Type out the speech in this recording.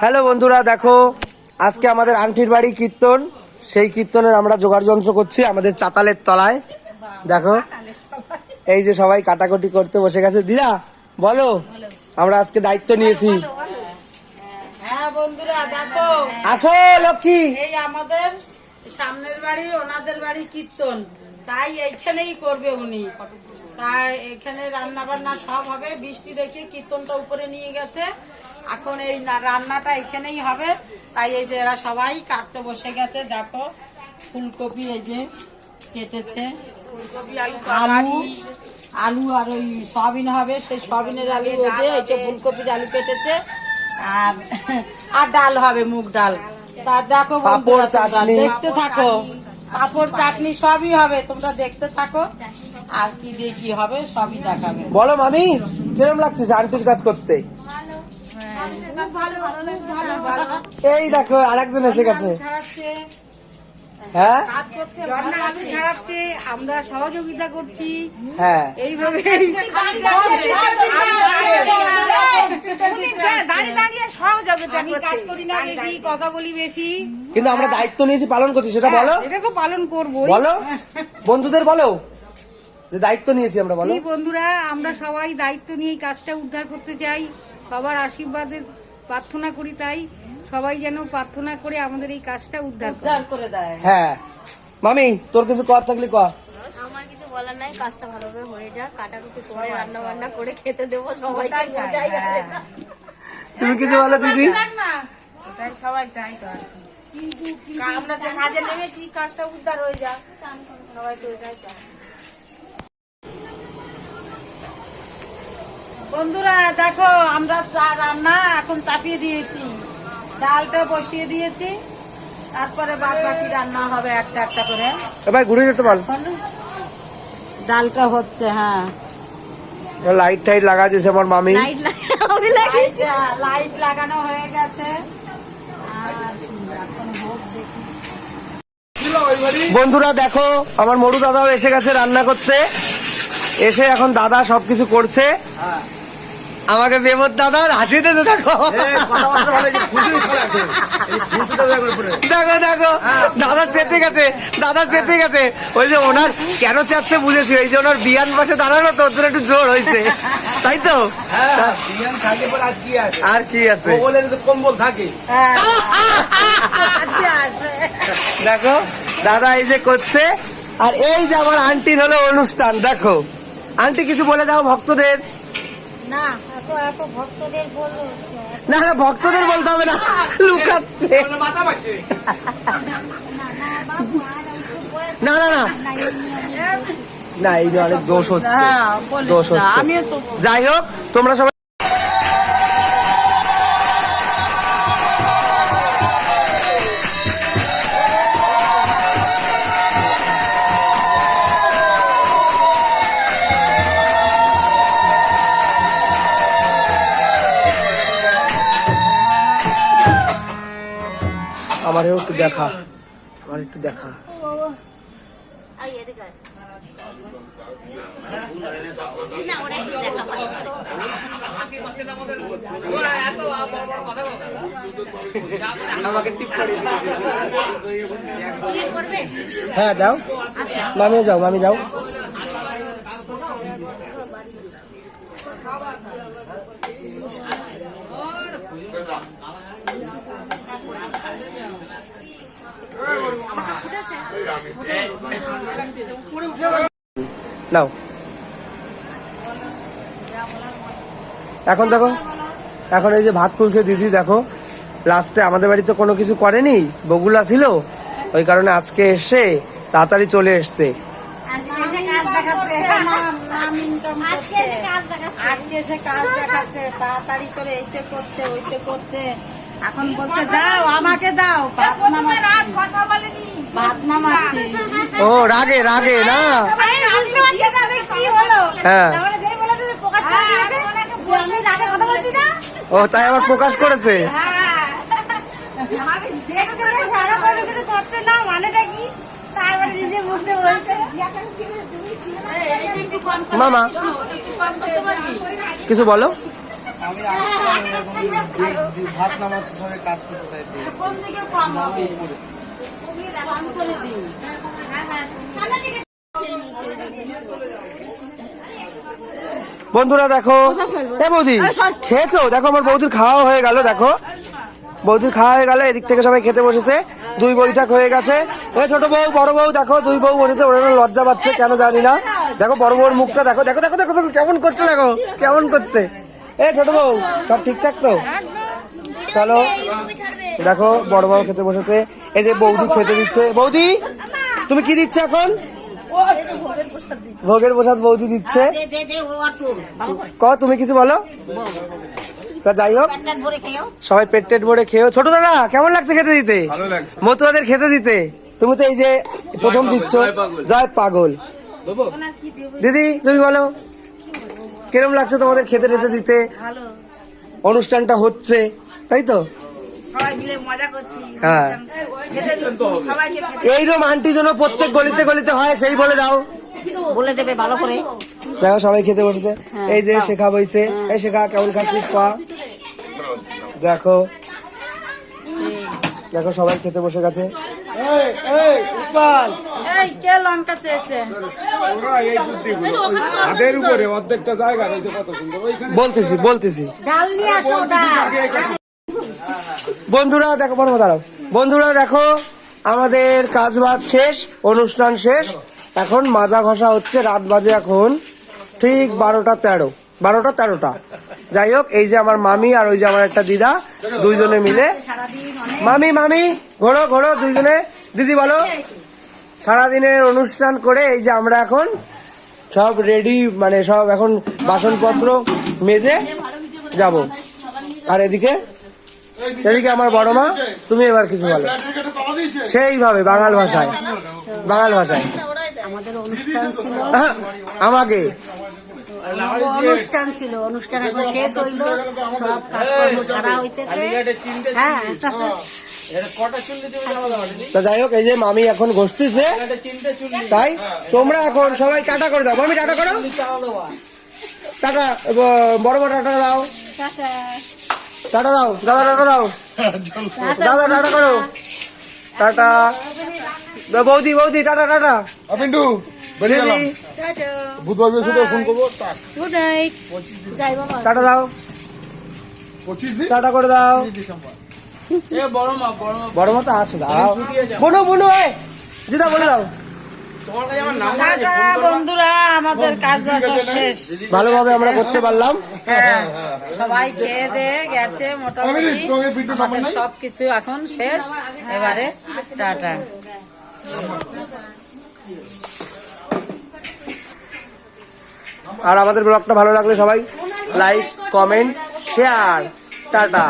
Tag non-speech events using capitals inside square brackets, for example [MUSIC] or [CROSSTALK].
Hello বন্ধুরা দেখো আজকে আমাদের আন্টির বাড়ি কীর্তন। সেই কীর্তনের আমরা জোগাড় যন্ত্র করছি আমাদের চাতালের তলায়। দেখো এই যে সবাই কাটাকুটি করতে বসে গেছে। দিদা বলো আমরা আজকে দায়িত্ব নিয়েছি। হ্যাঁ বন্ধুরা আসো লক্ষ্মী। এই আমাদের সামনের বাড়ির ওনাদের বাড়ি কীর্তন। তাই এইখানেই করবে উনি। তাই এখানে রান্না বান্না সব হবে। বৃষ্টি দেখে কীর্তনটা উপরে নিয়ে গেছে। এখন এই রান্নাটা এখানেই হবে। তাই এই যে এরা সবাই কাটতে বসে গেছে। দেখো ফুলকপি এই যে কেটেছে। আলু আলু আর ওই সয়াবিন হবে। সেই সয়াবিনের আলু ওই যে এটা ফুলকপির আলু কেটেছে। আর আর ডাল হবে মুগ ডাল। তা দেখো। দেখতে থাকো। পাপড় চাটনি সবই হবে তোমরা দেখতে থাকো। আর কি দিয়ে কি হবে সবই দেখাবে। বলো মামি কিরম লাগতেছে আন্টির কাজ করতে? এই দেখো আরেকজন এসে গেছে। হ্যাঁ? আলু ছাড়াচ্ছে আমরা সহযোগিতা করছি। হ্যাঁ। এইভাবে আমি কাজ করি বেশি কথা বলি বেশি। কিন্তু আমরা দায়িত্ব নিয়েছি পালন করছি সেটা বলো। এটা তো পালন করব বলো। বন্ধুদের বলো। যে দায়িত্ব নিয়েছি আমরা বলো। এই বন্ধুরা আমরা সবাই দায়িত্ব নিয়ে কাজটা উদ্ধার করতে চাই। সবার আশীর্বাদের প্রার্থনা করি তাই। সবাই যেন প্রার্থনা করে আমাদের এই কাজটা উদ্ধার উদ্ধার করে দেয়। হ্যাঁ। মামি তোর কিছু কর থাকলে ক। আমার কিছু বলার নাই কাজটা ভালোভাবে হয়ে যাক। কাটাকুটি করে রান্না বান্না করে খেতে দেবো সবাইকে মজাই হবে তুমি কিছু বলো দিদি? সবাই চাই তো আর কি। আমরা যে কাজে নেমেছি কাজটা উদ্ধার হয়ে যাক। সবাই তো এটাই চায়। বন্ধুরা দেখো আমরা রান্না এখন চাপিয়ে দিয়েছি। ডালটা বসিয়ে দিয়েছি তারপরে বাদ বাকি রান্না হবে একটা একটা করে। ভাই ঘুরে যেতে বল। ডালটা হচ্ছে হ্যাঁ। লাইট টাইট লাগা দিয়েছে আমার মামি। লাইট [LAUGHS] লাগানো হয়ে গেছে। আর এখন হোক দেখি। বন্ধুরা দেখো আমার মরু দাদাও এসে গেছে রান্না করতে। এসে এখন দাদা সবকিছু করছে। আমাকে বেমত দাদা হাসি দিয়েছে দেখো। দেখো দেখো দাদা চেতে গেছে দাদা চেতে গেছে। ওই যে ওনার কেন চাচ্ছে বুঝেছি ওই যে ওনার বিয়ান পাশে দাঁড়ানো তো ওদের একটু জোর হয়েছে। তাই তো? আর কি আছে? কম্বল থাকে। হ্যাঁ। [LAUGHS] দেখো দাদা এই যে করছে আর এই যে আমার আন্টির হলো অনুষ্ঠান দেখো। আন্টি কিছু বলে দাও ভক্তদের। না। না না ভক্তদের বলতে হবে না। লুকাচ্ছে। না না না না এই যে অনেক দোষ হচ্ছে। হ্যাঁ, দোষ হচ্ছে। যাই হোক তোমরা সবাই আমার একটু দেখা। আমার একটু দেখা। হ্যাঁ দাও। মামিও যাও মামি যাও। নাও। এখন দেখো এখন এই যে ভাত তুলছে দিদি দেখো লাস্টে আমাদের বাড়িতে কোনো কিছু করেনি? বগুলা ছিল? ওই কারণে আজকে এসে তাড়াতাড়ি চলে এসছে। আজকে কাজ দেখাচ্ছে তাড়াতাড়ি করে এইটা করছে ওইটা করছে। এখন বলছে দাও আমাকে দাও ভাত নামাচ্ছি ও রাগে রাগে না? হ্যাঁ। ও তাই আবার প্রকাশ করেছে? মামা কিছু বলো। আমি ভাত নামাচ্ছে সবাই কাজ করতে তাই করে দিন বন্ধুরা দেখো বৌদি খেয়েছো? দেখো আমার বৌদির খাওয়া হয়ে গেল দেখো। বৌদির খাওয়া হয়ে গেল এদিক থেকে সবাই খেতে বসেছে। দুই বৈঠক হয়ে গেছে। এ ছোট বউ বড় বউ দেখো দুই বউ বসেছে ওরা লজ্জা পাচ্ছে কেন জানি না। দেখো বড় বউর মুখটা দেখো দেখো দেখো দেখো দেখো, কেমন করছে দেখো কেমন করছে। এ ছোট বউ সব ঠিকঠাক তো? চলো দেখো বড় বউ খেতে বসেছে। এই যে বৌদি খেতে দিচ্ছে। বৌদি তুমি কি দিচ্ছ এখন? ভোগের প্রসাদ বৌদি দিচ্ছে। ক তুমি কিছু বলো? তা যাই হোক সবাই পেট টেট ভরে খেয়েও। ছোট দাদা কেমন লাগছে খেতে দিতে? মতুয়াদের খেতে দিতে? তুমি তো এই যে প্রথম দিচ্ছ। জয় পাগল। দিদি তুমি বলো। কিরম লাগছে তোমাদের খেতে টেতে দিতে? অনুষ্ঠানটা হচ্ছে তাই তো? সবাই মিলে মজা করছি হ্যাঁ। এইরকম আন্টি যেন প্রত্যেক গলিতে গলিতে হয় সেই বলে দাও। বলে দেবে ভালো করে। দেখো সবাই খেতে বসেছে। এই যে শেখা বইছে। এই শেখা কেমন খাচ্ছিস পা দেখো। দেখো সবাই খেতে বসে গেছে। এই কে লঙ্কা চেয়েছে? হাতের উপরে অর্ধেকটা জায়গা রয়েছে কত সুন্দর ওইখানে বলতেছি বলতেছি। ডাল নিয়ে আসো বন্ধুরা দেখো বড় দাঁড়াও। বন্ধুরা দেখো আমাদের কাজ বাজ শেষ অনুষ্ঠান শেষ। এখন মাজা ঘষা হচ্ছে রাত বাজে এখন ঠিক বারোটা তেরো বারোটা তেরোটা। যাই হোক এই যে আমার মামি আর ওই যে আমার একটা দিদা দুইজনে মিলে। মামি মামি ঘোরো ঘোরো দুইজনে। দিদি বলো। সারাদিনের অনুষ্ঠান করে এই যে আমরা এখন সব রেডি মানে সব এখন বাসনপত্র মেজে যাব। আর এদিকে এদিকে আমার বড় মা তুমি এবার কিছু বলো। সেইভাবে বাঙাল ভাষায়। বাঙাল ভাষায়। আমাকে। অনুষ্ঠান ছিল অনুষ্ঠান এখন শেষ হইল সব কাজকর্ম ছাড়া হইতেছে। হ্যাঁ। তা যাই হোক এই যে মামি এখন ঘষতেছে। তাই তোমরা এখন সবাই টাটা করে দাও। মামি টাটা করো। টাটা বড় বড় টাটা দাও। টাটা। দাও দাদা টাটা দাও। দাদা টাটা করো। টাটা। বৌদি বৌদি টাটা টাটা। বেরিয়ে গেলাম। বুধবার বৃহস্পতিবার ফোন করব গুড নাইট টাটা দাও। পঁচিশ দিন? টাটা করে দাও। বড় মা তো দাও। বনু বনু দিদা বলে দাও। বন্ধুরা। আমাদের কাজ শেষ। ভালোভাবে আমরা করতে পারলাম। হ্যাঁ সবাই খেয়ে দিয়ে গেছে মোটামুটি। আমাদের সবকিছু এখন শেষ। এবারে টাটা। আর আমাদের ব্লগটা ভালো লাগলে সবাই লাইক কমেন্ট শেয়ার টাটা।